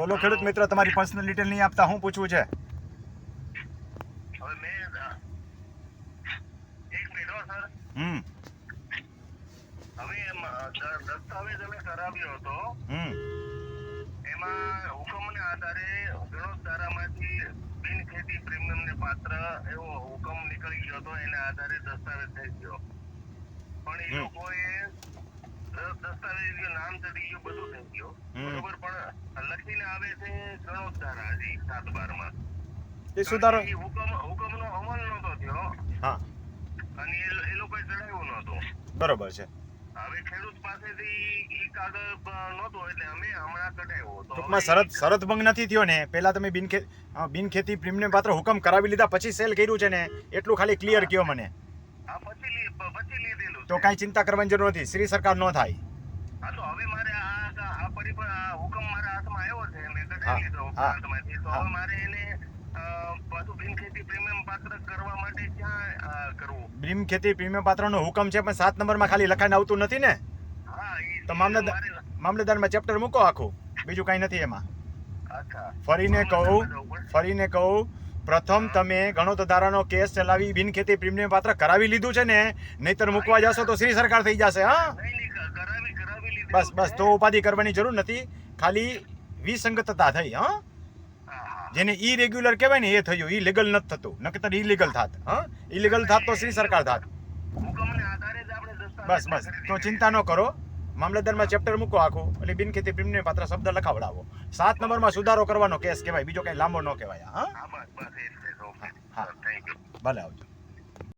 બોલો ખેડૂત મિત્ર તમારી પર્સનલ ડિટેલ નહીં આપતા હું પૂછવું છે? હમ. હવે એમ, અ, દ- દસ્તાવેજ કરાવ્યો હતો. હમ. એમાં હુકમને આધારે ગણોત ધારામાંથી બિન ખેતી પ્રીમિયમને પાત્ર એવો હુકમ નીકળી ગયો હતો એના આધારે દસ્તાવેજ થઈ ગયો. પણ એ લોકોએ દસ્તાવેજ ગયો નામ ચડી ગયું બધું થઈ ગયું. બરોબર પણ લખીને આવે છે ગણોત ધારા હજી સાત બારમાં. એ સુધારો એ હુકમ હુકમનો અમલ નહોતો થયો. હા. અને એ લોકોએ જણાવ્યું નહોતું. બરોબર છે. હવે ખેડૂત પાસેથી ઈ કાગળ નતો એટલે અમે હમણાં કઢાવ્યો ટૂંકમાં શરત શરત ભંગ નથી થયો ને. પહેલા તમે બિન બિન ખેતી પ્રીમિયમ પાત્ર હુકમ કરાવી લીધા પછી સેલ કર્યું છે ને. એટલું ખાલી ક્લિયર કયો મને. તો. કાંઈ ચિંતા કરવાની જરૂર નથી. શ્રી સરકાર ન થાય હા તો હવે મારે આ આ પરિપત્ર આ હુકમ મારા હાથમાં આવ્યો છે. મેં કઢાવી લીધો ઉપરાંતમાંથી તો હવે મારે એને પાછું બિન ખેતી પ્રીમિયમ પાત્ર કરવા માટે ક્યાં કરવું? બિન ખેતી પ્રીમિયમ પાત્રનો હુકમ છે પણ સાત નંબરમાં ખાલી લખાઈને આવતું નથી ને? તો મામલતદાર મામલતદારમાં ચેપ્ટર મૂકો આખું. બીજું કાંઈ નથી એમાં. ફરીને કહું? ફરીને કહું પ્રથમ તમે ગણોત ધારાનો કેસ ચલાવી બિન ખેતી પ્રીમિયમ પાત્ર કરાવી લીધું છે ને? નહીતર મૂકવા જશો તો શ્રી સરકાર થઈ જશે હા નહીં નહીં ક- કરાવી કરાવી લીધેલું બસ બસ તો ઉપાધિ કરવાની જરૂર નથી. ખાલી વિસંગતતા થઈ હા? જેને ઈ રેગ્યુલર કહેવાય ને એ થયું. ઈ લીગલ નથી થતું. નકર ઇલીગલ થાત હા? ઇલીગલ થાત તો શ્રી સરકાર થાત. બસ બસ. તો ચિંતા ન કરો. મામલતદારમાં ચેપ્ટર મૂકો આખું. એટલે બિનખેતી પ્રેમને પાત્ર શબ્દ લખાવડાવો. સાત નંબરમાં સુધારો કરવાનો કેસ કહેવાય. બીજો કઈ લાંબો ન કહેવાય હા હા. ભલે આવજો.